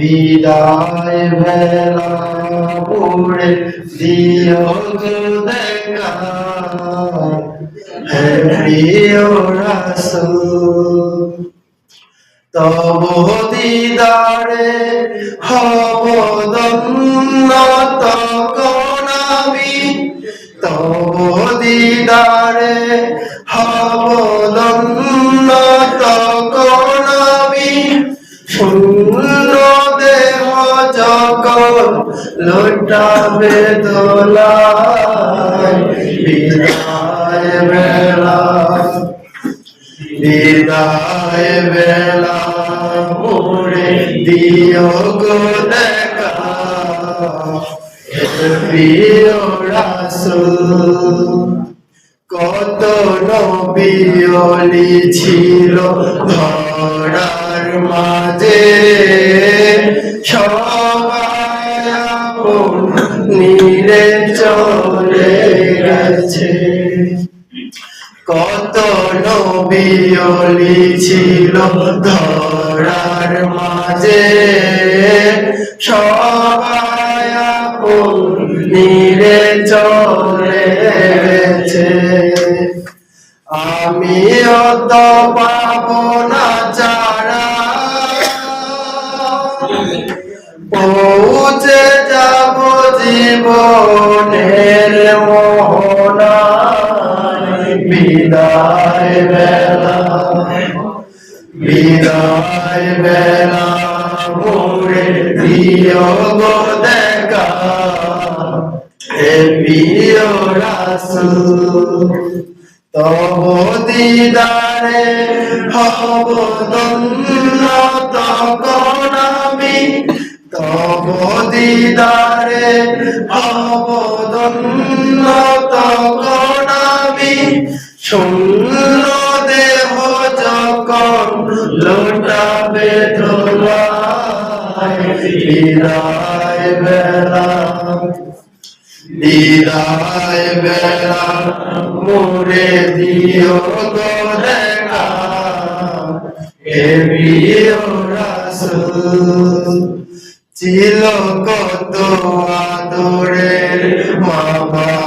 বিদায় বেলা পুরে দিও দেখা। হে প্রিয় রাসূল, তব দিদারে হব দন্ন তখন আমি। তব দিদারে হব দন্ন তখন আমি। শূন্য দেহ যখন লোটাবে দোলায় বিদায় বেলা বিদায় বেলা, মোরে দিও গো দেখা। প্রিয় রাসূল, কত নবিয়লি ছিল ধরার মাঝে। সবাই নীরে চলে গেছে। কত নবিয়লি ছিল ধরার মাঝে। সবাই নীরে চলে গেছে। আমি অত পাবো না চারা বিদায় বেলা বিদায় বেলা মোরে প্রিয় গো দেখা হে প্রিয় রাসূল তব দিদারে হব দন্ন তখন আমি তব দিদারে হব দন্ন তখন আমি শূন্য দেহ যখন লোটাবে দোলায় বিদায় বেলা বিদায় বেলা মোরে দিও গো দেখা হে প্রিয় রাসূল, ছিল কত আদরের মা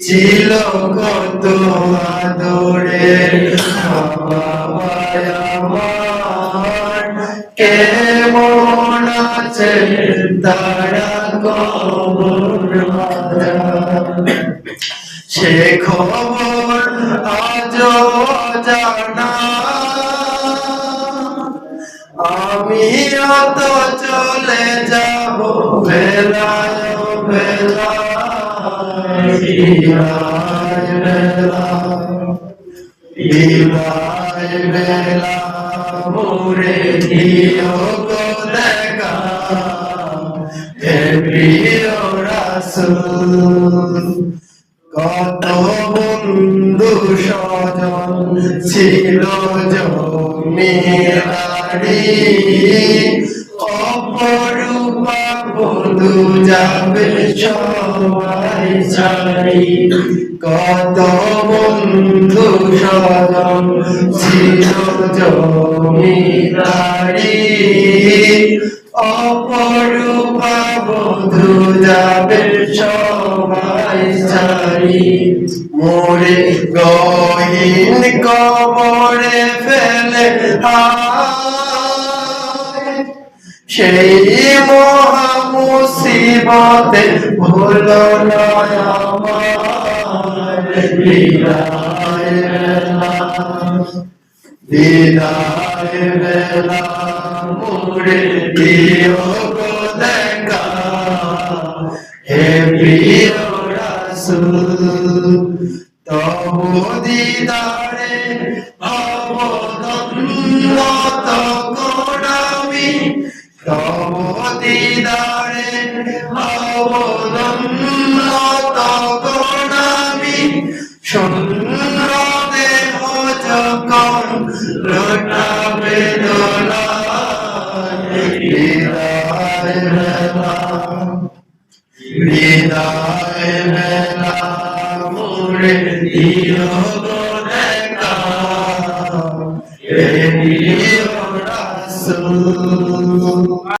ছিল কত আদরের আমার কেমন আছে তারা সে খবর আজ জানা আমি অত চলে যাব, বেলায় বেলায়। মোরে দিও গো দেখা হে প্রিয় রাসূল কত বন্ধু স্বজন ছিল অপরূপা বন্ধু, যাবে সবাই কত বন্ধু স্বজন ছিল জমিদারি। অপরূপা বন্ধু, যাবে সবাই ছাড়ি। মোরে গহীন কবরে ফেলে সেই মহা মুসিবতে ভুলো না আমার বিদায় বেলা। বিদায় বেলা মোরে দিও গো দেখা হে প্রিয় রাসূল, তব দিদারে আমি। তব দিদারে আমি শূন্য দেহ যখন লোটাবে দোলায় বিদায় বেলা বিদায় বেলা মোরে দিও